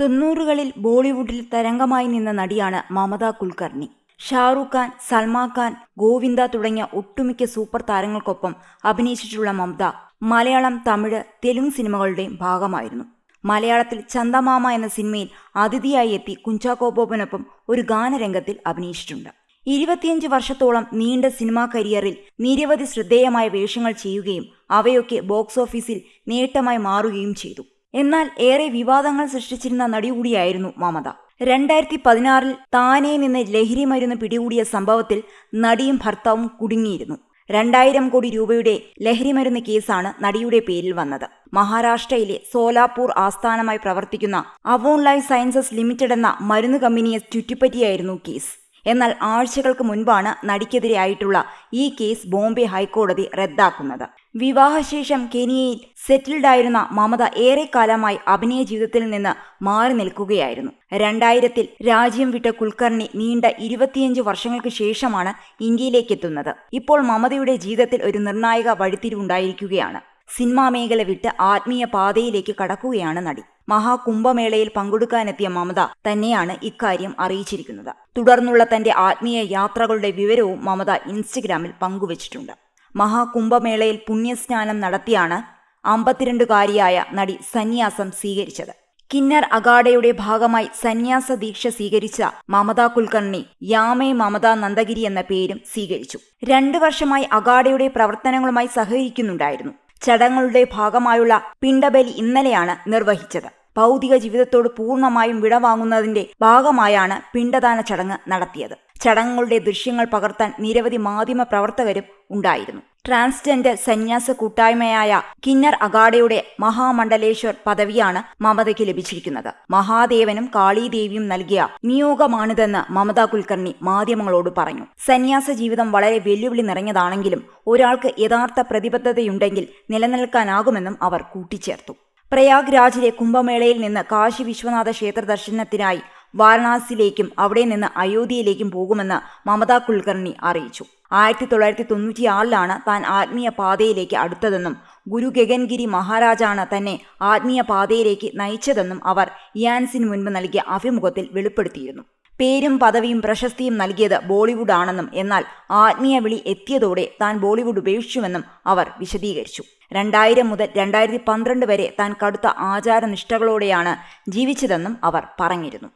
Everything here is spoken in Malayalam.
തൊണ്ണൂറുകളിൽ ബോളിവുഡിൽ തരംഗമായി നിന്ന നടിയാണ് മമത കുൽക്കർണി. ഷാറൂഖ് ഖാൻ സൽമാൻ ഖാൻ ഗോവിന്ദ തുടങ്ങിയ ഒട്ടുമിക്ക സൂപ്പർ താരങ്ങൾക്കൊപ്പം അഭിനയിച്ചിട്ടുള്ള മമത മലയാളം തമിഴ് തെലുങ്ക് സിനിമകളുടെയും ഭാഗമായിരുന്നു. മലയാളത്തിൽ ചന്ദമാമ എന്ന സിനിമയിൽ അതിഥിയായി എത്തി കുഞ്ചാക്കോ ബോബനൊപ്പം ഒരു ഗാനരംഗത്തിൽ അഭിനയിച്ചിട്ടുണ്ട്. ഇരുപത്തിയഞ്ച് വർഷത്തോളം നീണ്ട സിനിമാ കരിയറിൽ നിരവധി ശ്രദ്ധേയമായ വേഷങ്ങൾ ചെയ്യുകയും അവയൊക്കെ ബോക്സ് ഓഫീസിൽ നേട്ടമായി മാറുകയും ചെയ്തു. എന്നാൽ ഏറെ വിവാദങ്ങൾ സൃഷ്ടിച്ചിരുന്ന നടി കൂടിയായിരുന്നു മമത. രണ്ടായിരത്തി പതിനാറിൽ താനെ നിന്ന് ലഹരി മരുന്ന് പിടികൂടിയ സംഭവത്തിൽ നടിയും ഭർത്താവും കുടുങ്ങിയിരുന്നു. രണ്ടായിരം കോടി രൂപയുടെ ലഹരി മരുന്ന് കേസാണ് നടിയുടെ പേരിൽ വന്നത്. മഹാരാഷ്ട്രയിലെ സോലാപൂർ ആസ്ഥാനമായി പ്രവർത്തിക്കുന്ന അവോൺ ലൈഫ് സയൻസസ് ലിമിറ്റഡ് എന്ന മരുന്ന് കമ്പനിയെ ചുറ്റിപ്പറ്റിയായിരുന്നു കേസ്. എന്നാൽ ആഴ്ചകൾക്ക് മുൻപാണ് നടിക്കെതിരെയായിട്ടുള്ള ഈ കേസ് ബോംബെ ഹൈക്കോടതി റദ്ദാക്കുന്നത്. വിവാഹശേഷം കെനിയയിൽ സെറ്റിൽഡ് ആയിരുന്ന മമത ഏറെക്കാലമായി അഭിനയ ജീവിതത്തിൽ നിന്ന് മാറി നിൽക്കുകയായിരുന്നു. രണ്ടായിരത്തിൽ രാജ്യം വിട്ട കുൽക്കർണി നീണ്ട ഇരുപത്തിയഞ്ച് വർഷങ്ങൾക്ക് ശേഷമാണ് ഇന്ത്യയിലേക്ക് എത്തുന്നത്. ഇപ്പോൾ മമതയുടെ ജീവിതത്തിൽ ഒരു നിർണായക വഴിത്തിരിവുണ്ടായിരിക്കുകയാണ്. സിനിമാ മേഖല വിട്ട് ആത്മീയ പാതയിലേക്ക് കടക്കുകയാണ് നടി. മഹാകുംഭമേളയിൽ പങ്കെടുക്കാനെത്തിയ മമത തന്നെയാണ് ഇക്കാര്യം അറിയിച്ചിരിക്കുന്നത്. തുടർന്നുള്ള തന്റെ ആത്മീയ യാത്രകളുടെ വിവരവും മമത ഇൻസ്റ്റഗ്രാമിൽ പങ്കുവച്ചിട്ടുണ്ട്. മഹാകുംഭമേളയിൽ പുണ്യസ്നാനം നടത്തിയാണ് അമ്പത്തിരണ്ടുകാരിയായ നടി സന്യാസം സ്വീകരിച്ചത്. കിന്നർ അഗാഡയുടെ ഭാഗമായി സന്യാസ ദീക്ഷ സ്വീകരിച്ച മമത കുൽക്കർണി യാമേ മമത നന്ദഗിരി എന്ന പേരും സ്വീകരിച്ചു. രണ്ടു വർഷമായി അഗാഡയുടെ പ്രവർത്തനങ്ങളുമായി സഹകരിക്കുന്നുണ്ടായിരുന്നു. ചടങ്ങുകളുടെ ഭാഗമായുള്ള പിണ്ടബലി ഇന്നലെയാണ് നിർവഹിച്ചത്. ഭൗതിക ജീവിതത്തോട് പൂർണമായും വിടവാങ്ങുന്നതിന്റെ ഭാഗമായാണ് പിണ്ടദാന ചടങ്ങ് നടത്തിയത്. ചടങ്ങുകളുടെ ദൃശ്യങ്ങൾ പകർത്താൻ നിരവധി മാധ്യമ പ്രവർത്തകരും ഉണ്ടായിരുന്നു. ട്രാൻസ്ജെൻഡർ സന്യാസ കൂട്ടായ്മയായ കിന്നർ അഗാഡയുടെ മഹാമണ്ഡലേശ്വർ പദവിയാണ് മമതയ്ക്ക് ലഭിച്ചിരിക്കുന്നത്. മഹാദേവനും കാളീദേവിയും നൽകിയ നിയോഗമാണിതെന്ന് മമത കുൽക്കർണി മാധ്യമങ്ങളോട് പറഞ്ഞു. സന്യാസ ജീവിതം വളരെ വെല്ലുവിളി നിറഞ്ഞതാണെങ്കിലും ഒരാൾക്ക് യഥാർത്ഥ പ്രതിബദ്ധതയുണ്ടെങ്കിൽ നിലനിൽക്കാനാകുമെന്നും അവർ കൂട്ടിച്ചേർത്തു. പ്രയാഗ് രാജിലെ കുംഭമേളയിൽ നിന്ന് കാശി വിശ്വനാഥ ക്ഷേത്ര ദർശനത്തിനായി വാരണാസിയിലേക്കും അവിടെ നിന്ന് അയോധ്യയിലേക്കും പോകുമെന്ന് മമതാ കുൽക്കർണി അറിയിച്ചു. ആയിരത്തി തൊള്ളായിരത്തി തൊണ്ണൂറ്റിയാറിലാണ് താൻ ആത്മീയ പാതയിലേക്ക് അടുത്തതെന്നും ഗുരു ഗഗൻഗിരി മഹാരാജാണ് തന്നെ ആത്മീയ പാതയിലേക്ക് നയിച്ചതെന്നും അവർ ഇയാൻസിന് മുൻപ് നൽകിയ അഭിമുഖത്തിൽ വെളിപ്പെടുത്തിയിരുന്നു. പേരും പദവിയും പ്രശസ്തിയും നൽകിയത് ബോളിവുഡ് ആണെന്നും എന്നാൽ ആത്മീയ വിളി എത്തിയതോടെ താൻ ബോളിവുഡ് ഉപേക്ഷിച്ചുവെന്നും അവർ വിശദീകരിച്ചു. രണ്ടായിരം മുതൽ രണ്ടായിരത്തി പന്ത്രണ്ട് വരെ താൻ കടുത്ത ആചാരനിഷ്ഠകളോടെയാണ് ജീവിച്ചതെന്നും അവർ പറഞ്ഞിരുന്നു.